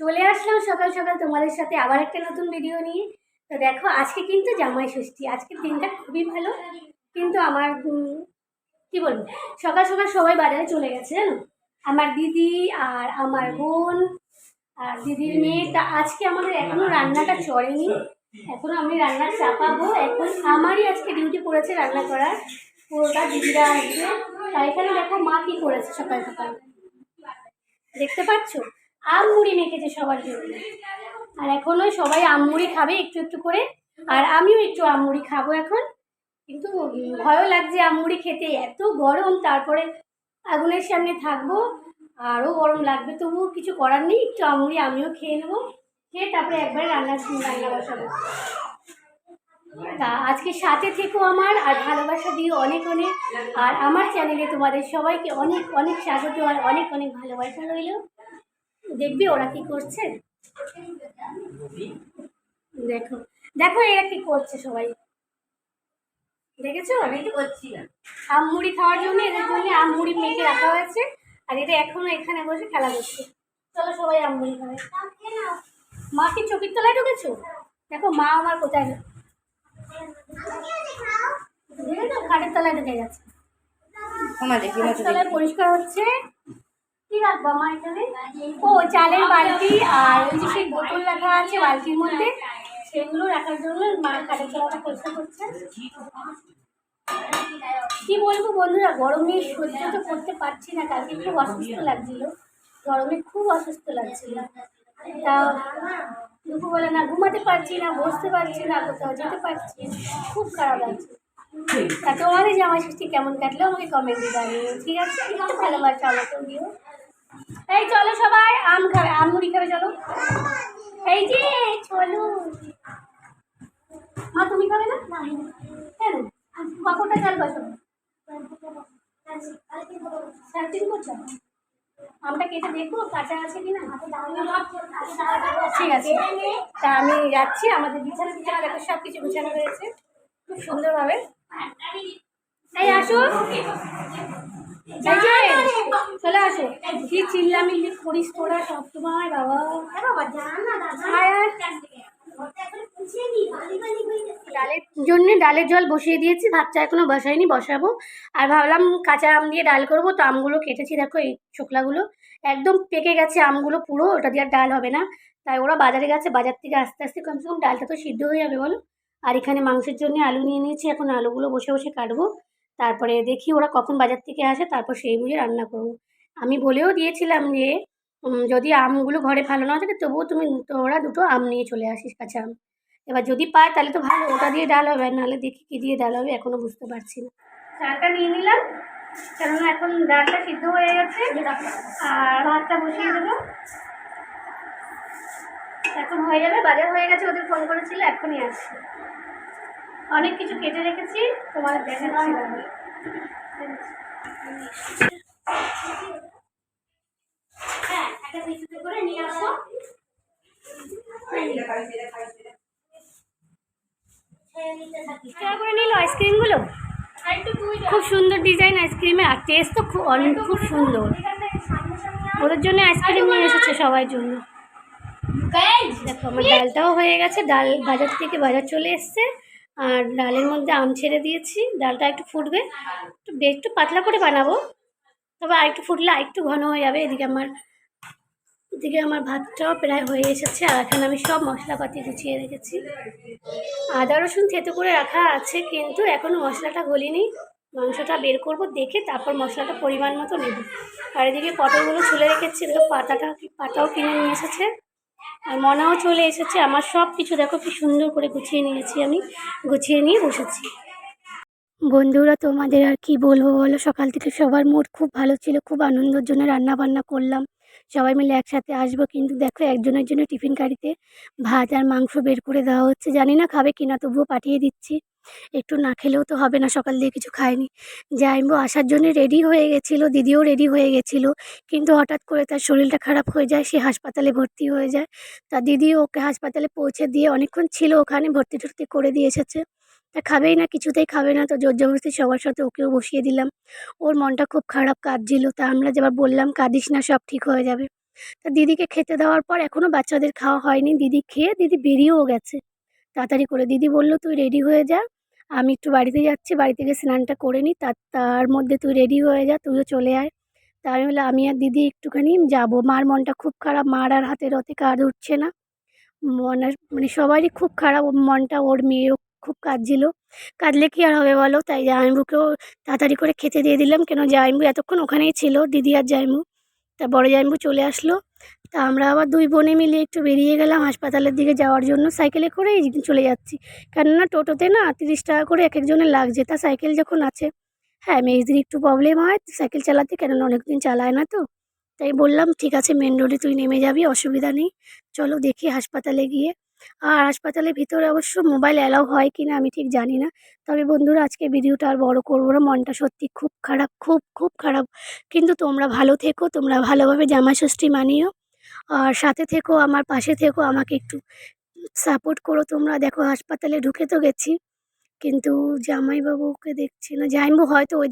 চলে আসলাম সকাল সকাল তোমাদের সাথে আবার একটা নতুন ভিডিও নিয়ে। তো দেখো, আজকে কিন্তু জামাই ষষ্ঠী। আজকের দিনটা খুবই ভালো। কিন্তু আমার কি বলব? সকাল সকাল সবাই বাজারে চলে গেছে, জানো? আমার দিদি আর আমার বোন আর দিদির মেয়ে। তা আজকে আমাদের এখনও রান্নাটা চড়েনি। এখনও আমি রান্না চাপাবো। এখন আমারই আজকে ডিউটি পড়েছে রান্না করার। পুরোটা দিদিরা আসবে। তাই এখানে দেখো মা কি করেছে সকাল সকাল। দেখতে পাচ্ছ? আম মুড়ি মেখেছে সবার জন্য। আর এখন ওই সবাই আম মুড়ি খাবে একটু একটু করে। আর আমিও একটু আম মুড়ি খাব এখন। কিন্তু ভয়ও লাগছে আম মুড়ি খেতে। এত গরম, তারপরে আগুনের সামনে থাকব। আরও গরম লাগবে, তবুও কিছু করার নেই। একটু আম আমিও খেয়ে নেব। খেয়ে তারপরে একবারে রান্না রান্না বসাবো। তা আজকে সাথে থেকো আমার, আর ভালোবাসা দিও অনেক অনেক। আর আমার চ্যানেলে তোমাদের সবাইকে অনেক অনেক স্বাগত, আর অনেক অনেক ভালোবাসা রইল। দেখবি ওরা কি করছে? দেখো। দেখো এরা কি করছে সবাই। দেখেছ? আমি তো করছি না। আম মুড়ি খাওয়ার জন্য এদের জন্য আম মুড়ি মেখে রাখা হয়েছে আর এটা এখনও এখানে বসে খেলা করছে। চলো সবাই আম মুড়ি খাবে। মা কি চকির তলায় ঢুকেছো? দেখো মা আমার কোথায় খাটের তলায় ঢুকে গেছে। তলায় পরিষ্কার হচ্ছে। ও, চালের বালতি আর ওই যে সেই বোতল রাখা আছে বালতির মধ্যে, সেগুলো রাখার জন্য মা খাটের তলাটা পরিষ্কার করছে। কি বলব বন্ধুরা, গরমে সহ্য তো করতে পারছি না, কালকে খুব অসুস্থ লাগছিল। গরমে খুব অসুস্থ লাগছিল। তা দুপুরবেলা না ঘুমাতে পারছি না, বসতে পারছি না, কোথাও যেতে পারছি খুব খারাপ লাগছে। তা তোমাদের জামা ষষ্ঠী কেমন কাটলো আমাকে কমেন্টে জানিও, ঠিক আছে? একটু ভালোবাসা আমাকে, দিও। এই চলো সবাই, আম খাবে, আম মুড়ি খাবে, চলো। এই যে, চলো। মা, তুমি খাবে না? কেন কাপড়টা চাল সার্চিং করছ? আমটা কেটে দেখব কাঁচা আছে কিনা? ঠিক আছে। তা আমি যাচ্ছি, আমাদের বিছানা বিছানা দেখো সব কিছু গুছানো রয়েছে। খুব সুন্দরভাবে। এই আসো। চলে আসো। কি করিস তোরা সব বাবা। ডালের জন্য ডালের জল বসিয়ে দিয়েছি ভাতটা এখনও বসাইনি, বসাবো। আর ভাবলাম কাঁচা আম দিয়ে ডাল করব, তো আমগুলো কেটেছি, দেখো এই শুকলাগুলো একদম পেকে গেছে আমগুলো পুরো, ওটা দিয়ে ডাল হবে না। তাই ওরা বাজারে গেছে, বাজার থেকে আস্তে আস্তে কমসে কম ডালটা তো সিদ্ধ হয়ে যাবে, বলো। আর এখানে মাংসের জন্য আলু নিয়ে নিয়েছি, এখন আলুগুলো বসে বসে কাটবো। তারপরে দেখি ওরা কখন বাজার থেকে আসে, তারপর সেই বুঝে রান্না করব। আমি বলেও দিয়েছিলাম যে যদি আমগুলো ঘরে ভালো না থাকে তবুও তুমি তোরা দুটো আম নিয়ে চলে আসিস কাঁচা আম। এবার যদি পায় তাহলে তো ভালো, ওটা দিয়ে ডাল হবে, নাহলে দেখি কী দিয়ে ডাল হবে এখনও বুঝতে পারছি না। চালটা নিয়ে নিলাম, কেননা এখন ডালটা সিদ্ধ হয়ে গেছে। আর ভাতটা বসিয়ে দেবো। এখন হয়ে যাবে বাজার হয়ে গেছে, ওদের ফোন করেছিল, এখনই আসছে। অনেক কিছু কেটে রেখেছি তোমার দেখাচ্ছি। হ্যাঁ একটা টিস্যুতে করে নিয়ে আসো। করে নিল আইসক্রিমগুলো? খুব সুন্দর ডিজাইন আইসক্রিমের আর টেস্ট তো খুব অনেক খুব সুন্দর। ওদের জন্য আইসক্রিম নিয়ে এসেছে সবার জন্য। দেখো আমার ডালটাও হয়ে গেছে ডাল বাজার থেকে বাজার চলে এসছে। আর ডালের মধ্যে আম ছেড়ে দিয়েছি। ডালটা একটু ফুটবে। একটু একটু পাতলা করে বানাবো। তবে আর একটু ফুটলে আর একটু ঘন হয়ে যাবে। এদিকে আমার এদিকে আমার ভাতটাও প্রায় হয়ে এসেছে। আর এখানে আমি সব মশলাপাতি গুছিয়ে রেখেছি। আদা, রসুন থেতো করে রাখা আছে, কিন্তু এখনও মশলাটা গলিনি। মাংসটা বের করব, দেখে তারপর মশলাটা পরিমাণ মতো নেব। আর এদিকে পটলগুলো ছুলে রেখেছি। পাতাটা পাতাও কিনে নিয়ে এসেছে। আর মনেও চলে এসেছে। আমার সব কিছু দেখো কি সুন্দর করে গুছিয়ে নিয়েছি আমি। গুছিয়ে নিয়ে বসেছি। বন্ধুরা, তোমাদের আর কি বলব বলো? সকাল থেকে সবার মুড খুব ভালো ছিল, খুব আনন্দের জন্য রান্না বান্না করলাম। সবাই মিলে একসাথে আসব, কিন্তু দেখো একজনের জন্য টিফিন কারিতে ভাত আর মাংস বের করে দেওয়া হচ্ছে। জানি না খাবে কিনা, তবুও পাঠিয়ে দিচ্ছি। একটু না খেলেও তো হবে না, সকাল দিয়ে কিছু খায়নি জাইম্বু আসার জন্য রেডি হয়ে গেছিল, দিদিও রেডি হয়ে গেছিল। কিন্তু হঠাৎ করে তার শরীরটা খারাপ হয়ে যায়, সে হাসপাতালে ভর্তি হয়ে যায়। তা দিদি ওকে হাসপাতালে পৌঁছে দিয়ে অনেকক্ষণ ছিল ওখানে, ভর্তি টর্তি করে দিয়ে এসেছে। তা খাবেই না, কিছুতেই খাবে না, তো জোর জবরদস্তি সবার সাথে ওকেও বসিয়ে দিলাম। ওর মনটা খুব খারাপ কাঁদছিল, তা আমরা যেবার বললাম, কাঁদিস না, সব ঠিক হয়ে যাবে। তা দিদিকে খেতে দেওয়ার পর এখনও বাচ্চাদের খাওয়া হয়নি, দিদি খেয়ে দিদি বেরিয়েও গেছে। তাড়াতাড়ি করে দিদি বলল, তুই রেডি হয়ে যা, আমি একটু বাড়িতে যাচ্ছি, বাড়ি থেকে স্নানটা করে নিই তার তার মধ্যে তুই রেডি হয়ে যা, তুইও চলে আয়। তা আমি বললাম আমি আর দিদি একটুখানি যাব। মার মনটা খুব খারাপ, মার আর হাতের অতে কাজ উঠছে না। মন মানে সবারই খুব খারাপ মনটা, ওর মেয়েরও খুব কাঁদছিল। কাঁদলে কি আর হবে বলো? তাই জামাইবাবুকেও তাড়াতাড়ি করে খেতে দিয়ে দিলাম, কেন জামাইবাবু এতক্ষণ ওখানেই ছিল, দিদি আর জামাইবাবু তা বড় জামাইবাবু চলে আসলো। তা আমরা আবার দুই বোনে মিলে একটু বেরিয়ে গেলাম হাসপাতালের দিকে যাওয়ার জন্য। সাইকেলে করেই চলে যাচ্ছি। কেননা টোটোতে না তিরিশ টাকা করে এক একজনের লাগছে। তা সাইকেল যখন আছে হ্যাঁ মেয়েদের একটু প্রবলেম হয়, সাইকেল চালাতে, কেননা অনেকদিন চালায় না তো। তাই বললাম, ঠিক আছে, মেন রোডে তুই নেমে যাবি, অসুবিধা নেই। চলো দেখি হাসপাতালে গিয়ে আর হাসপাতালের ভিতরে অবশ্য মোবাইল অ্যালাউ হয় কি না আমি ঠিক জানি না। তবে বন্ধুরা, আজকে ভিডিওটা আর বড় করব না। মনটা সত্যি খুব খারাপ, খুব খুব খারাপ। কিন্তু তোমরা ভালো থেকো, তোমরা ভালোভাবে জামা ষষ্ঠী মানিও। আর সাথে থেকো, আমার পাশে থেকো, আমাকে একটু সাপোর্ট করো তোমরা। দেখো, হাসপাতালে ঢুকে তো গেছি, কিন্তু জামাইবাবুকে দেখছি না। জামাইবাবু হয়তো ওই